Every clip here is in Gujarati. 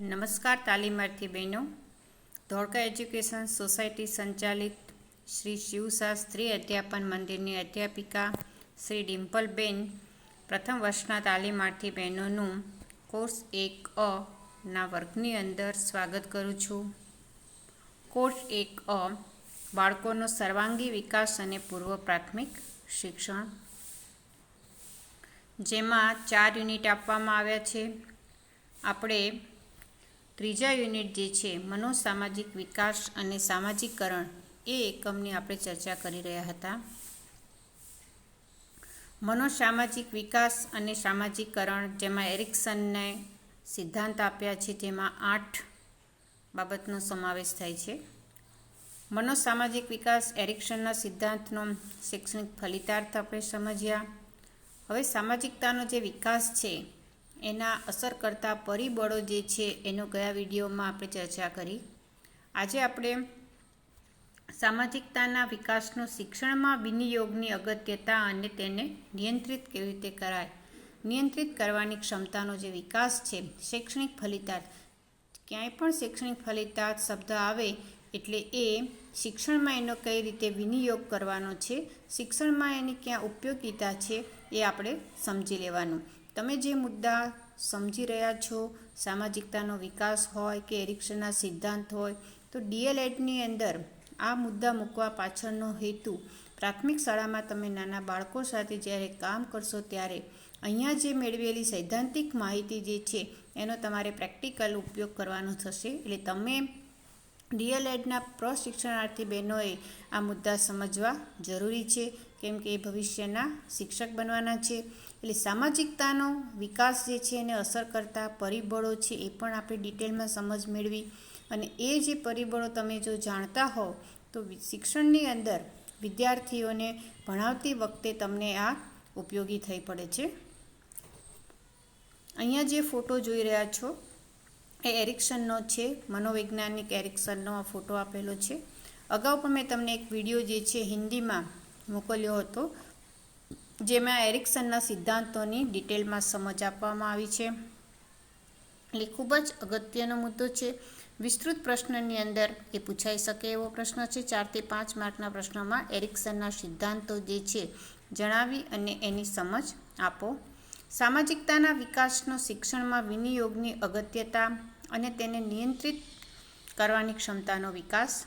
નમસ્કાર તાલીમાર્થી બહેનો. ધોળકા એજ્યુકેશન સોસાયટી સંચાલિત શ્રી શિવશાસ્ત્રી અધ્યાપન મંદિરની અધ્યાપિકા શ્રી ડિમ્પલબેન પ્રથમ વર્ષના તાલીમાર્થી બહેનોનું કોર્સ એક અ ના વર્ગની અંદર સ્વાગત કરું છું. કોર્સ એક અ બાળકોનો સર્વાંગી વિકાસ અને પૂર્વ પ્રાથમિક શિક્ષણ. જેમાં ચાર યુનિટ આપવામાં આવ્યા છે. આપણે ત્રીજા યુનિટ જે છે, મનોસામાજિક વિકાસ અને સામાજિકરણ એ એકમની આપણે ચર્ચા કરી રહ્યા હતા. મનોસામાજિક વિકાસ અને સામાજિકરણ જેમાં એરિક્સનને સિદ્ધાંત આપ્યા છે, જેમાં આઠ બાબતનો સમાવેશ થાય છે. મનોસામાજિક વિકાસ, એરિક્સનના સિદ્ધાંતનો શૈક્ષણિક ફલિતાર્થ આપણે સમજ્યા. હવે સામાજિકતાનો જે વિકાસ છે એના અસર કરતા પરિબળો જે છે એનો ગયા વિડીયોમાં આપણે ચર્ચા કરી? આજે આપણે સામાજિકતાના વિકાસનો શિક્ષણમાં વિનિયોગની અગત્યતા અને તેને નિયંત્રિત કેવી રીતે કરાય? નિયંત્રિત કરવાની ક્ષમતાનો જે વિકાસ છે, શૈક્ષણિક ફલિતાર્થ, ક્યાંય પણ શૈક્ષણિક ફલિતાર્થ શબ્દ આવે એટલે એ શિક્ષણમાં એનો કઈ રીતે વિનિયોગ કરવાનો છે, શિક્ષણમાં એની ક્યાં ઉપયોગિતા છે એ આપણે સમજી લેવાનું. તમે જે મુદ્દા સમજી રહ્યા છો, સામાજિકતાનો વિકાસ હોય કે એરિક્સનના સિદ્ધાંત હોય, તો ડીએલએડની અંદર આ મુદ્દા મૂકવા પાછળનો હેતુ પ્રાથમિક શાળામાં તમે નાના બાળકો સાથે જ્યારે કામ કરશો ત્યારે અહીંયા જે મેળવેલી સૈદ્ધાંતિક માહિતી જે છે, એનો તમારે પ્રેક્ટિકલ ઉપયોગ કરવાનો થશે. એટલે તમે ડીએલ એડના પ્રશિક્ષણાર્થી બહેનોએ આ મુદ્દા સમજવા જરૂરી છે, કેમ કે એ ભવિષ્યના શિક્ષક બનવાના છે. એટલે સામાજિકતાનો વિકાસ જે છે એને અસર કરતા પરિબળો છે એ પણ આપણે ડિટેલમાં સમજ મેળવી અને એ જે પરિબળો તમે જો જાણતા હો તો શિક્ષણની અંદર વિદ્યાર્થીઓને ભણાવતી વખતે તમને આ ઉપયોગી થઈ પડે છે. અહીંયા જે ફોટો જોઈ રહ્યા છો, એ એરિક્સનનો છે, મનોવૈજ્ઞાનિક એરિક્સનનો આ ફોટો આપેલો છે. અગાઉ પણ મેં તમને એક વીડિયો જે છે હિન્દીમાં મોકલ્યો હતો જેમાં એરિક્સનના સિદ્ધાંતોની ડિટેલમાં સમજ આપવામાં આવી છે. એટલે ખૂબ જ અગત્યનો મુદ્દો છે. વિસ્તૃત પ્રશ્નની અંદર એ પૂછાઈ શકે એવો પ્રશ્ન છે. ચારથી પાંચ માર્કના પ્રશ્નોમાં એરિક્સનના સિદ્ધાંતો જે છે જણાવી અને એની સમજ આપો. સામાજિકતાના વિકાસનો શિક્ષણમાં વિનિયોગની અગત્યતા અને તેને નિયંત્રિત કરવાની ક્ષમતાનો વિકાસ.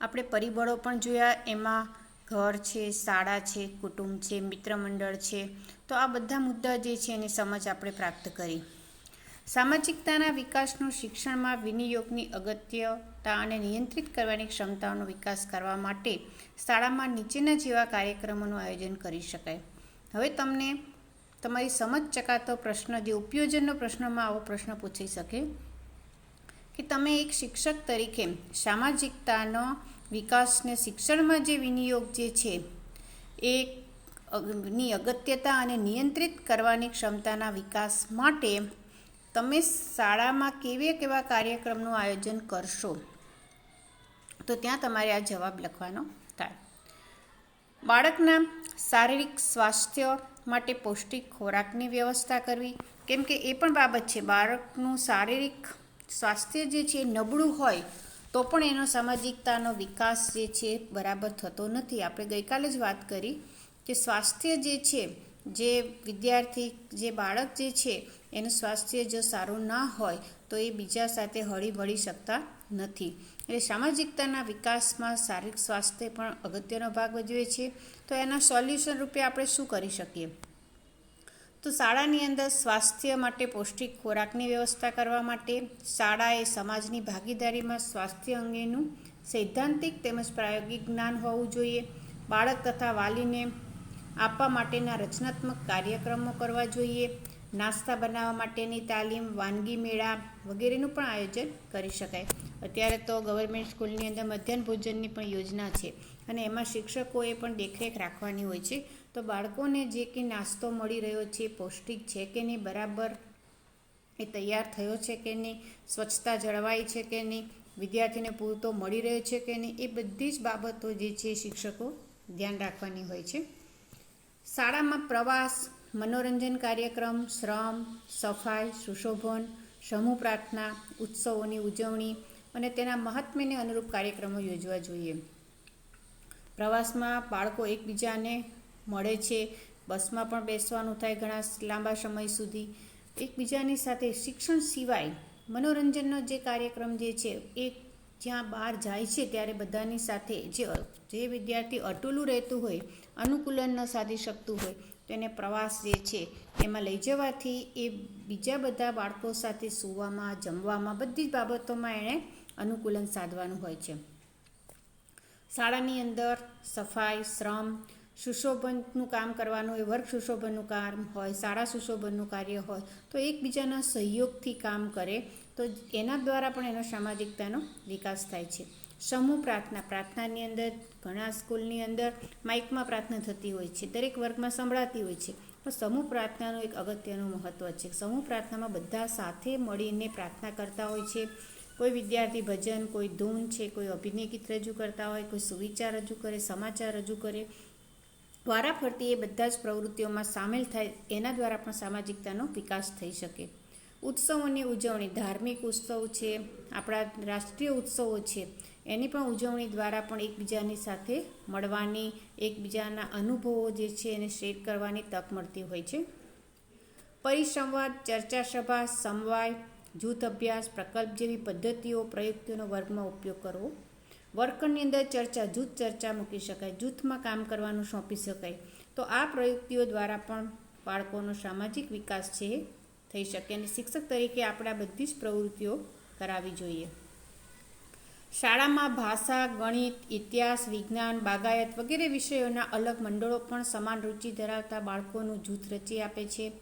આપણે પરિબળો પણ જોયા, એમાં ઘર છે, શાળા છે, કુટુંબ છે, મિત્રમંડળ છે, તો આ બધા મુદ્દા જે છે એની સમજ આપણે પ્રાપ્ત કરી. સામાજિકતાના વિકાસનું શિક્ષણમાં વિનિયોગની અગત્યતા અને નિયંત્રિત કરવાની ક્ષમતાઓનો વિકાસ કરવા માટે શાળામાં નીચેના જેવા કાર્યક્રમોનું આયોજન કરી શકાય. હવે તમને તમારી સમજ ચકાતો પ્રશ્ન, જે ઉપયોજનનો પ્રશ્નમાં આવો પ્રશ્ન પૂછી શકે, કે તમે એક શિક્ષક તરીકે સામાજિકતાનો વિકાસને શિક્ષણમાં જે વિનિયોગ જે છે, એ ની અગત્યતા અને નિયંત્રિત કરવાની ક્ષમતાના વિકાસ માટે તમે શાળામાં કેવા કેવા કાર્યક્રમનું આયોજન કરશો? તો ત્યાં તમારે આ જવાબ લખવાનો થાય. બાળકના શારીરિક સ્વાસ્થ્ય માટે પૌષ્ટિક ખોરાકની વ્યવસ્થા કરવી, કેમ કે એ પણ બાબત છે. બાળકનું શારીરિક સ્વાસ્થ્ય જે છે નબળું હોય તો પણ એનો સામાજિકતાનો વિકાસ જે છે બરાબર થતો નથી. આપણે ગઈકાલે જ વાત કરી કે સ્વાસ્થ્ય જે છે, જે વિદ્યાર્થી, જે બાળક જે છે, એનું સ્વાસ્થ્ય જો સારું ના હોય તો એ બીજા સાથે હળી ભળી શકતા નથી. એટલે સામાજિકતાના વિકાસમાં શારીરિક સ્વાસ્થ્ય પણ અગત્યનો ભાગ ભજવે છે. તો એના સોલ્યુશન રૂપે આપણે શું કરી શકીએ? તો શાળાની અંદર સ્વાસ્થ્ય માટે પૌષ્ટિક ખોરાકની વ્યવસ્થા કરવા માટે શાળાએ સમાજની ભાગીદારીમાં સ્વાસ્થ્ય અંગેનું સૈદ્ધાંતિક તેમજ પ્રાયોગિક જ્ઞાન હોવું જોઈએ. બાળક તથા વાલીને આપવા માટેના રચનાત્મક કાર્યક્રમો કરવા જોઈએ. નાસ્તા બનાવવા માટેની તાલીમ, વાનગી મેળા વગેરેનું પણ આયોજન કરી શકાય. અત્યારે તો ગવર્મેન્ટ સ્કૂલની અંદર મધ્યાહન ભોજનની પણ યોજના છે અને એમાં શિક્ષકોએ પણ દેખરેખ રાખવાની હોય છે. તો બાળકોને જે કે નાસ્તો મળી રહ્યો છે, પૌષ્ટિક છે કે નહીં, બરાબર એ તૈયાર થયો છે કે નહીં, સ્વચ્છતા જળવાઈ છે કે નહીં, વિદ્યાર્થીને પૂરતો મળી રહ્યો છે કે નહીં, એ બધી જ બાબતો જે છે શિક્ષકો ધ્યાન રાખવાની હોય છે. શાળામાં પ્રવાસ, મનોરંજન કાર્યક્રમ, શ્રમ, સફાઈ, સુશોભન, સમૂહ પ્રાર્થના, ઉત્સવોની ઉજવણી અને તેના મહાત્મ્યને અનુરૂપ કાર્યક્રમો યોજવા જોઈએ. પ્રવાસમાં બાળકો એકબીજાને મળે છે. બસમાં પણ બેસવાનું થાય ઘણા લાંબા સમય સુધી. એકબીજાની સાથે શિક્ષણ સિવાય મનોરંજનનો જે કાર્યક્રમ જે છે, એ જ્યાં બહાર જાય છે ત્યારે બધાની સાથે જે જે વિદ્યાર્થી અટુલું રહેતું હોય, અનુકૂલન ન સાધી શકતું હોય, તેને પ્રવાસ જે છે, એમાં લઈ જવાથી એ બીજા બધા બાળકો સાથે સૂવામાં, જમવામાં બધી જ બાબતોમાં એણે અનુકૂલન સાધવાનું હોય છે. શાળાની અંદર સફાઈ, શ્રમ સુશોભનનું કામ કરવાનું હોય વર્ગ સુશોભનનું કામ હોય, શાળા સુશોભનનું કાર્ય હોય, તો એકબીજાના સહયોગથી કામ કરે, તો એના દ્વારા પણ એનો સામાજિકતાનો વિકાસ થાય છે. સમૂહ પ્રાર્થના, પ્રાર્થનાની અંદર, ઘણા સ્કૂલની અંદર માઇકમાં પ્રાર્થના થતી હોય છે, દરેક વર્ગમાં સંભળાતી હોય છે. પણ સમૂહ પ્રાર્થનાનું એક અગત્યનું મહત્ત્વ છે. સમૂહ પ્રાર્થનામાં બધા સાથે મળીને પ્રાર્થના કરતા હોય છે. કોઈ વિદ્યાર્થી ભજન, કોઈ ધૂન છે, કોઈ અભિનય ગીત રજૂ કરતા હોય, કોઈ સુવિચાર રજૂ કરે, સમાચાર રજૂ કરે વારાફરતી એ બધા જ પ્રવૃત્તિઓમાં સામેલ થાય એના દ્વારા પણ સામાજિકતાનો વિકાસ થઈ શકે. ઉત્સવોની ઉજવણી ધાર્મિક ઉત્સવ છે, આપણા રાષ્ટ્રીય ઉત્સવો છે, એની પણ ઉજવણી દ્વારા પણ એકબીજાની સાથે મળવાની, એકબીજાના અનુભવો જે છે એને શેર કરવાની તક મળતી હોય છે. પરિસંવાદ, ચર્ચા સભા, સમવાય, જૂથ અભ્યાસ, પ્રકલ્પ જેવી પદ્ધતિઓ, પ્રયુક્તિઓનો વર્ગમાં ઉપયોગ કરવો વર્ગખંડની અંદર ચર્ચા, જૂથ ચર્ચા મૂકી શકાય, જૂથમાં કામ કરવાનું સોંપી શકાય. તો આ પ્રયુક્તિઓ દ્વારા પણ બાળકોનો સામાજિક વિકાસ છે, થઈ શકે અને શિક્ષક તરીકે આપણે આ બધી જ પ્રવૃત્તિઓ કરાવી જોઈએ. શાળામાં ભાષા, ગણિત, ઇતિહાસ, વિજ્ઞાન, બાગાયત વગેરે વિષયોના અલગ મંડળો પણ સમાન રુચિ ધરાવતા બાળકોનું જૂથ રચી આપે છે.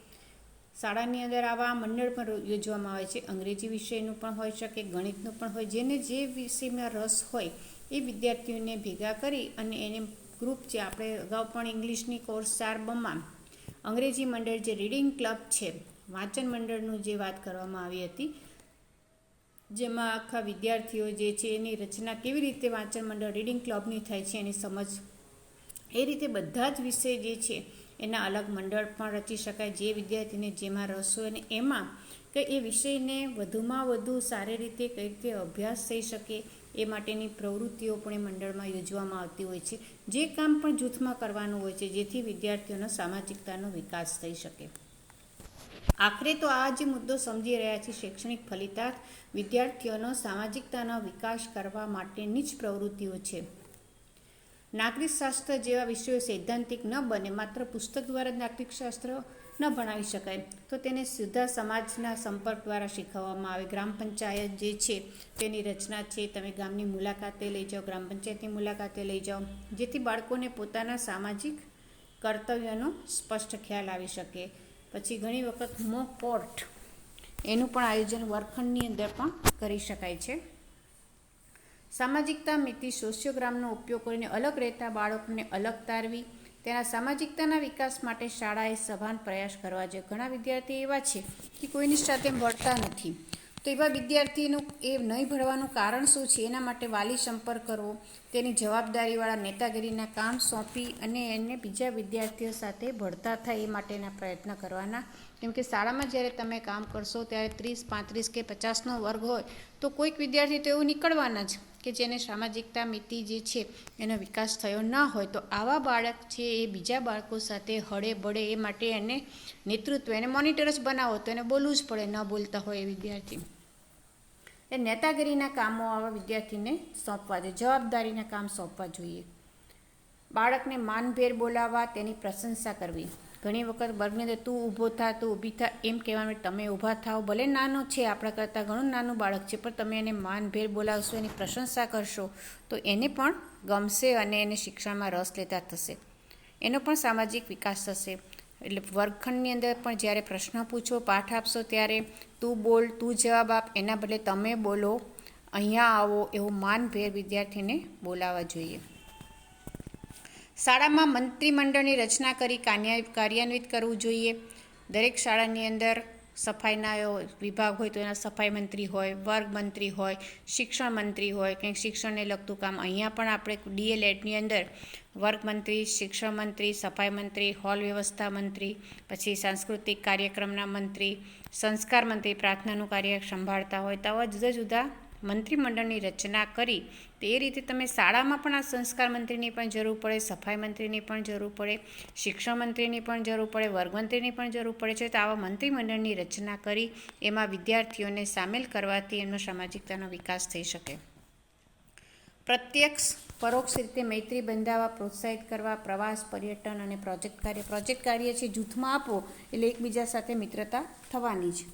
શાળાની અંદર આવા મંડળ પણ યોજવામાં આવે છે. અંગ્રેજી વિષયનું પણ હોઈ શકે, ગણિતનું પણ હોય. જેને જે વિષયમાં રસ હોય એ વિદ્યાર્થીઓને ભેગા કરી અને એને ગ્રુપ છે આપણે અગાઉ પણ ઇંગ્લિશની કોર્સ ચાર બમાં અંગ્રેજી મંડળ જે રીડિંગ ક્લબ છે, વાંચન મંડળનું જે વાત કરવામાં આવી હતી, જેમાં આખા વિદ્યાર્થીઓ જે છે એની રચના કેવી રીતે વાંચન મંડળ રીડિંગ ક્લબની થાય છે એની સમજ એ રીતે બધા જ વિષય જે છે એના અલગ મંડળ પણ રચી શકાય જે વિદ્યાર્થીને જેમાં રસ હોય અને એમાં કે એ વિષયને વધુમાં વધુ સારી રીતે કઈ રીતે અભ્યાસ થઈ શકે એ માટેની પ્રવૃત્તિઓ પણ એ મંડળમાં યોજવામાં આવતી હોય છે. જે કામ પણ જૂથમાં કરવાનું હોય છે, જેથી વિદ્યાર્થીઓનો સામાજિકતાનો વિકાસ થઈ શકે. આખરે તો આ જે મુદ્દો સમજી રહ્યા છે શૈક્ષણિક ફલિતાર્થ. વિદ્યાર્થીઓનો સામાજિકતાનો વિકાસ કરવા માટેની જ પ્રવૃત્તિઓ છે. નાગરિક શાસ્ત્ર જેવા વિષયો સૈદ્ધાંતિક ન બને, માત્ર પુસ્તક દ્વારા જ નાગરિક શાસ્ત્ર ન ભણાવી શકાય, તો તેને સીધા સમાજના સંપર્ક દ્વારા શીખવવામાં આવે. ગ્રામ પંચાયત જે છે, તેની રચના છે. તમે ગામની મુલાકાતે લઈ જાઓ, ગ્રામ પંચાયતની મુલાકાતે લઈ જાઓ, જેથી બાળકોને પોતાના સામાજિક કર્તવ્યનો સ્પષ્ટ ખ્યાલ આવી શકે. પછી ઘણી વખત મોક કોર્ટ એનું પણ આયોજન વર્ગખંડની અંદર પણ કરી શકાય છે. સામાજિકતા મિતિ સોશિયોગ્રામનો ઉપયોગ કરીને અલગ રહેતા બાળકોને અલગ તારવી, તેના સામાજિકતાના વિકાસ માટે શાળાએ સભાન પ્રયાસ કરવા જોઈએ ઘણા વિદ્યાર્થી એવા છે કે કોઈની સાથે ભળતા નથી. તો એવા વિદ્યાર્થીનું એ નહીં ભણવાનું કારણ શું છે? એના માટે વાલી સંપર્ક કરવો, તેની જવાબદારીવાળા નેતાગીરીના કામ સોંપી અને એને બીજા વિદ્યાર્થીઓ સાથે ભળતા થાય એ માટેના પ્રયત્ન કરવાના. કેમ કે શાળામાં જ્યારે તમે કામ કરશો ત્યારે ત્રીસ પાંત્રીસ કે પચાસનો વર્ગ હોય, તો કોઈક વિદ્યાર્થી તો એવું નીકળવાના જ. કે જેને સામાજિકતા મિતિ જે છે એનો વિકાસ થયો ન હોય તો આવા બાળક છે એ બીજા બાળકો સાથે હળે બળે એ માટે એને નેતૃત્વ, એને મોનિટર જ બનાવો તો એને બોલવું જ પડે ન બોલતા હોય એ વિદ્યાર્થી. એ નેતાગીરીના કામો આવા વિદ્યાર્થીને સોંપવા જોઈએ, જવાબદારીના કામ સોંપવા જોઈએ. બાળકને માનભેર બોલાવવા, તેની પ્રશંસા કરવી. ઘણી વખત વર્ગની અંદર તું ઊભો થા, તું ઊભી થા, એમ કહેવાનું તમે ઊભા થાઓ, ભલે નાનો છે, આપણા કરતાં ઘણું નાનું બાળક છે, પણ તમે એને માનભેર બોલાવશો, એની પ્રશંસા કરશો, તો એને પણ ગમશે અને એને શિક્ષણમાં રસ લેતા થશે. એનો પણ સામાજિક વિકાસ થશે. એટલે વર્ગખંડની અંદર પણ જ્યારે પ્રશ્ન પૂછો, પાઠ આપશો, ત્યારે તું બોલ, તું જવાબ આપ, એના બદલે તમે બોલો, અહીંયા આવો, એવું માનભેર વિદ્યાર્થીને બોલાવવા જોઈએ. શાળામાં મંત્રીમંડળની રચના કરી કાર્યાન્વિત કરવું જોઈએ. દરેક શાળાની અંદર સફાઈના વિભાગ હોય તો એના સફાઈ મંત્રી હોય, વર્ગ મંત્રી હોય, શિક્ષણ મંત્રી હોય, કંઈક શિક્ષણને લગતું કામ. અહીંયા પણ આપણે ડીએલએડની અંદર વર્ગ મંત્રી, શિક્ષણ મંત્રી, સફાઈ મંત્રી, હોલ વ્યવસ્થા મંત્રી, પછી સાંસ્કૃતિક કાર્યક્રમના મંત્રી, સંસ્કાર મંત્રી પ્રાર્થનાનું કાર્ય સંભાળતા હોય. તો આવા જુદા જુદા મંત્રીમંડળની રચના કરી તો રીતે તમે શાળામાં પણ આ સંસ્કાર મંત્રીની પણ જરૂર પડે, સફાઈ મંત્રીની પણ જરૂર પડે, શિક્ષણ મંત્રીની પણ જરૂર પડે વર્ગમંત્રીની પણ જરૂર પડે છે. તો આવા મંત્રીમંડળની રચના કરી એમાં વિદ્યાર્થીઓને સામેલ કરવાથી એમનો સામાજિકતાનો વિકાસ થઈ શકે. પ્રત્યક્ષ, પરોક્ષ રીતે મૈત્રી બંધાવવા, પ્રોત્સાહિત કરવા, પ્રવાસ, પર્યટન અને પ્રોજેક્ટ કાર્ય. પ્રોજેક્ટ કાર્ય છે જૂથમાં આપો એટલે એકબીજા સાથે મિત્રતા થવાની જ.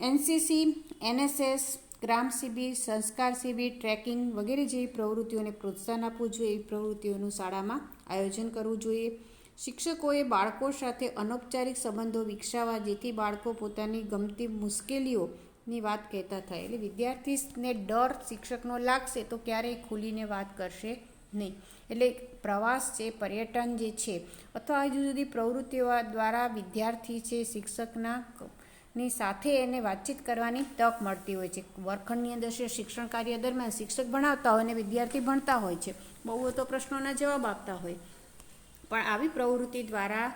એનસીસી, એનએસએસ ગ્રામ શિબિર સંસ્કાર શિબિર ટ્રેકિંગ વગેરે જેવી પ્રવૃત્તિઓને પ્રોત્સાહન આપવું જોઈએ. એવી પ્રવૃત્તિઓનું શાળામાં આયોજન કરવું જોઈએ. શિક્ષકોએ બાળકો સાથે અનૌપચારિક સંબંધો વિકસાવવા, જેથી બાળકો પોતાની ગમતી મુશ્કેલીઓની વાત કહેતા થાય. એટલે વિદ્યાર્થીને ડર શિક્ષકનો લાગશે તો ક્યારેય ખુલીને વાત કરશે નહીં. એટલે પ્રવાસ છે, પર્યટન જે છે, અથવા જુદી જુદી પ્રવૃત્તિઓ દ્વારા વિદ્યાર્થી છે, શિક્ષકના ની સાથે એને વાતચીત કરવાની તક મળતી હોય છે. વર્ગખંડની અંદર છે શિક્ષણ કાર્ય દરમિયાન શિક્ષક ભણાવતા હોય અને વિદ્યાર્થી ભણતા હોય છે, બહુ તો પ્રશ્નોના જવાબ આપતા હોય. પણ આવી પ્રવૃત્તિ દ્વારા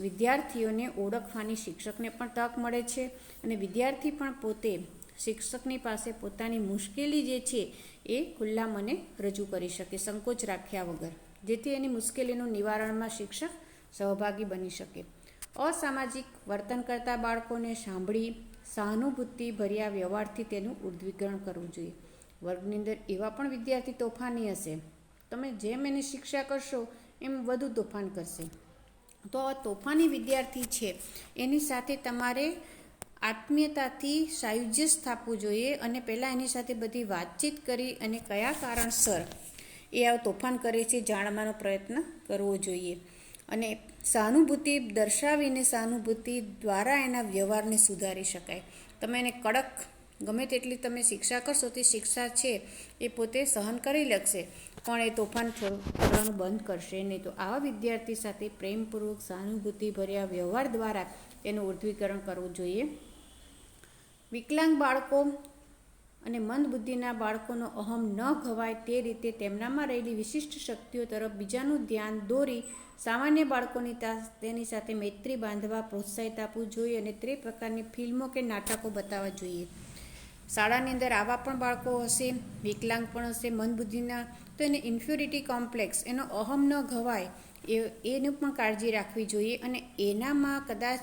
વિદ્યાર્થીઓને ઓળખવાની શિક્ષકને પણ તક મળે છે અને વિદ્યાર્થી પણ પોતે શિક્ષકની પાસે પોતાની મુશ્કેલી જે છે એ ખુલ્લા મને રજૂ કરી શકે, સંકોચ રાખ્યા વગર. જેથી એની મુશ્કેલીનું નિવારણમાં શિક્ષક સહભાગી બની શકે. અસામાજિક વર્તન કરતા બાળકોને સાંભળી સહાનુભૂતિ ભર્યા વ્યવહારથી તેનું ઉદ્વિગ્રહણ કરવું જોઈએ. વર્ગની અંદર એવા પણ વિદ્યાર્થી તોફાની હશે, તમે જેમ એની શિક્ષા કરશો, એમ વધુ તોફાન કરશે. તો આ તોફાની વિદ્યાર્થી છે. એની સાથે તમારે આત્મીયતાથી સાયુજ્ય સ્થાપવું જોઈએ અને પહેલાં એની સાથે બધી વાતચીત કરી અને કયા કારણસર એ આ તોફાન કરે છે જાણવાનો પ્રયત્ન કરવો જોઈએ. અને સહાનુભૂતિ દર્શાવીને સહાનુભૂતિ દ્વારા એના વ્યવહારને સુધારી શકાય. તમે એને કડક, ગમે તેટલી તમે શિક્ષા કરશો તે શિક્ષા છે એ પોતે સહન કરી લેશે. પણ એ તોફાન કરવાનું બંધ કરશે નહીં. તો આવા વિદ્યાર્થી સાથે પ્રેમપૂર્વક સહાનુભૂતિ ભર્યા વ્યવહાર દ્વારા એનું ઉર્ધ્વીકરણ કરવું જોઈએ. વિકલાંગ બાળકો અને મંદબુદ્ધિના બાળકોનો અહમ ન ઘવાય તે રીતે તેમનામાં રહેલી વિશિષ્ટ શક્તિઓ તરફ બીજાનું ધ્યાન દોરી સામાન્ય બાળકોની તેની સાથે મૈત્રી બાંધવા પ્રોત્સાહિત આપવું જોઈએ અને તે પ્રકારની ફિલ્મો કે નાટકો બતાવવા જોઈએ. શાળાની અંદર આવા પણ બાળકો હશે, વિકલાંગ પણ હશે, મંદબુદ્ધિના, તો એને ઇન્ફ્યુરિટી કોમ્પ્લેક્સ, એનો અહમ ન ઘવાય એ, એનું પણ કાળજી રાખવી જોઈએ અને એનામાં કદાચ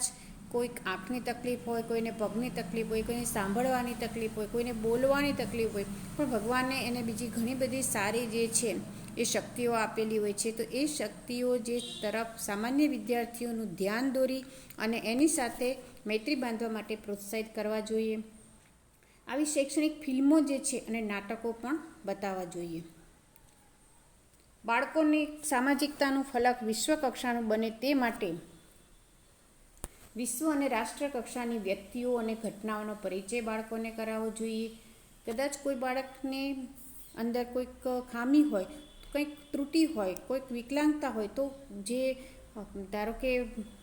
કોઈક આંખની તકલીફ હોય, કોઈને પગની તકલીફ હોય, કોઈને સાંભળવાની તકલીફ હોય, કોઈને બોલવાની તકલીફ હોય, પણ ભગવાને એને બીજી ઘણી બધી સારી જે છે, એ શક્તિઓ આપેલી હોય છે. તો એ શક્તિઓ જે તરફ સામાન્ય વિદ્યાર્થીઓનું ધ્યાન દોરી અને એની સાથે મૈત્રી બાંધવા માટે પ્રોત્સાહિત કરવા જોઈએ. આવી શૈક્ષણિક ફિલ્મો જે છે અને નાટકો પણ બતાવવા જોઈએ. બાળકોની સામાજિકતાનું ફલક વિશ્વ કક્ષાનું બને તે માટે વિશ્વ અને રાષ્ટ્ર કક્ષાની વ્યક્તિઓ અને ઘટનાઓનો પરિચય બાળકોને કરાવવો જોઈએ. કદાચ કોઈ બાળકને અંદર કોઈક ખામી હોય, કંઈક ત્રુટિ હોય, કોઈક વિકલાંગતા હોય, તો જે, ધારો કે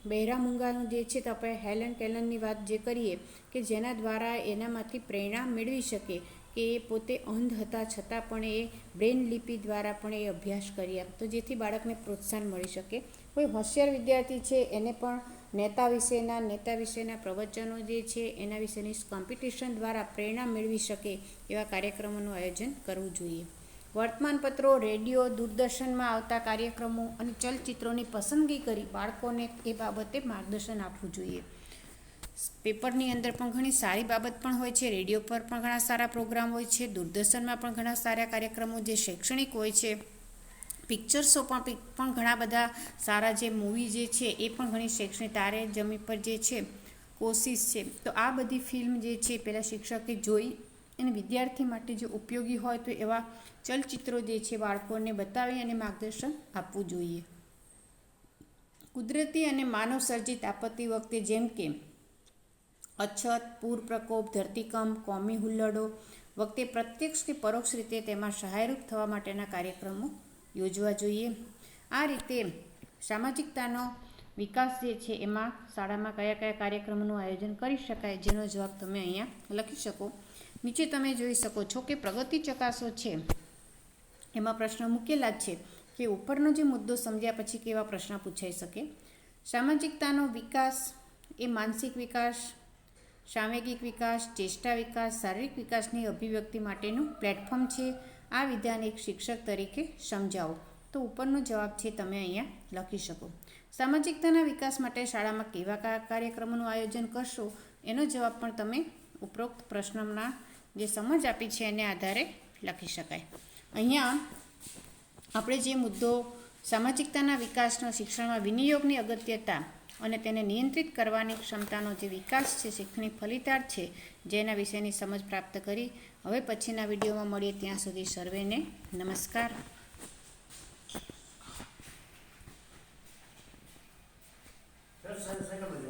બહેરા મૂંગાનું જે છે, તો આપણે હેલન કેલનની વાત જે કરીએ, કે જેના દ્વારા એનામાંથી પ્રેરણા મેળવી શકે, કે એ પોતે અંધ હતા છતાં પણ એ બ્રેન લિપિ દ્વારા પણ એ અભ્યાસ કરી આપતો જેથી બાળકને પ્રોત્સાહન મળી શકે. કોઈ હોશિયાર વિદ્યાર્થી છે, એને પણ નેતા વિશેના નેતા વિશેના પ્રવચનો જે છે, એના વિશેની કોમ્પિટિશન દ્વારા પ્રેરણા મેળવી શકે એવા કાર્યક્રમોનું આયોજન કરવું જોઈએ. વર્તમાનપત્રો, રેડિયો, દૂરદર્શનમાં આવતા કાર્યક્રમો અને ચલચિત્રોની પસંદગી કરી બાળકોને એ બાબતે માર્ગદર્શન આપવું જોઈએ. પેપરની અંદર પણ ઘણી સારી બાબત પણ હોય છે, રેડિયો પર પણ ઘણા સારા પ્રોગ્રામ હોય છે, દૂરદર્શનમાં પણ ઘણા સારા કાર્યક્રમો જે શૈક્ષણિક હોય છે પિક્ચર્સો પણ પણ ઘણા બધા સારા જે મૂવી જે છે એ પણ ઘણી શૈક્ષણિક, તારે જમી પર જે છે કોશિશ છે. તો આ બધી ફિલ્મ જે છે પહેલાં શિક્ષકે જોઈ અને વિદ્યાર્થી માટે જે ઉપયોગી હોય તો એવા ચલચિત્રો જે છે, બાળકોને બતાવી અને માર્ગદર્શન આપવું જોઈએ. કુદરતી અને માનવ સર્જિત આપત્તિ વખતે જેમ કે અછત, પૂર પ્રકોપ, ધરતીકંપ, કોમી હુલ્લડો વખતે પ્રત્યક્ષ કે પરોક્ષ રીતે તેમાં સહાયરૂપ થવા માટેના કાર્યક્રમો યોજવા જોઈએ. આ રીતે સામાજિકતાનો વિકાસ જે છે એમાં શાળામાં કયા કયા કાર્યક્રમોનું આયોજન કરી શકાય જેનો જવાબ તમે અહીંયા લખી શકો. નીચે તમે જોઈ શકો છો કે પ્રગતિ ચકાસો છે. એમાં પ્રશ્ન મૂકેલા જ છે કે ઉપરનો જે મુદ્દો સમજ્યા પછી કેવા પ્રશ્ન પૂછાઈ શકે? સામાજિકતાનો વિકાસ એ માનસિક વિકાસ, સાંવેગિક વિકાસ, ચેષ્ટા વિકાસ, શારીરિક વિકાસની અભિવ્યક્તિ માટેનું પ્લેટફોર્મ છે. આ વિધાન એક શિક્ષક તરીકે સમજાવો. તો ઉપરનો જવાબ છે તમે અહીંયા લખી શકો. સામાજિકતાના વિકાસ માટે શાળામાં કેવા કાર્યક્રમોનું આયોજન કરશો? એનો જવાબ પણ તમે ઉપરોક્ત પ્રશ્નના જે સમજ આપી છે એને આધારે લખી શકાય. અહીંયા આપણે જે મુદ્દો સામાજિકતાના વિકાસનો શિક્ષણમાં વિનિયોગની અગત્યતા અને તેને નિયંત્રિત કરવાની ક્ષમતાનો જે વિકાસ છે શીખણી ફલિતાર્થ છે જેના વિશેની સમજ પ્રાપ્ત કરી. હવે પછીના વિડીયોમાં મળીએ ત્યાં સુધી સર્વેને નમસ્કાર. That's, that's like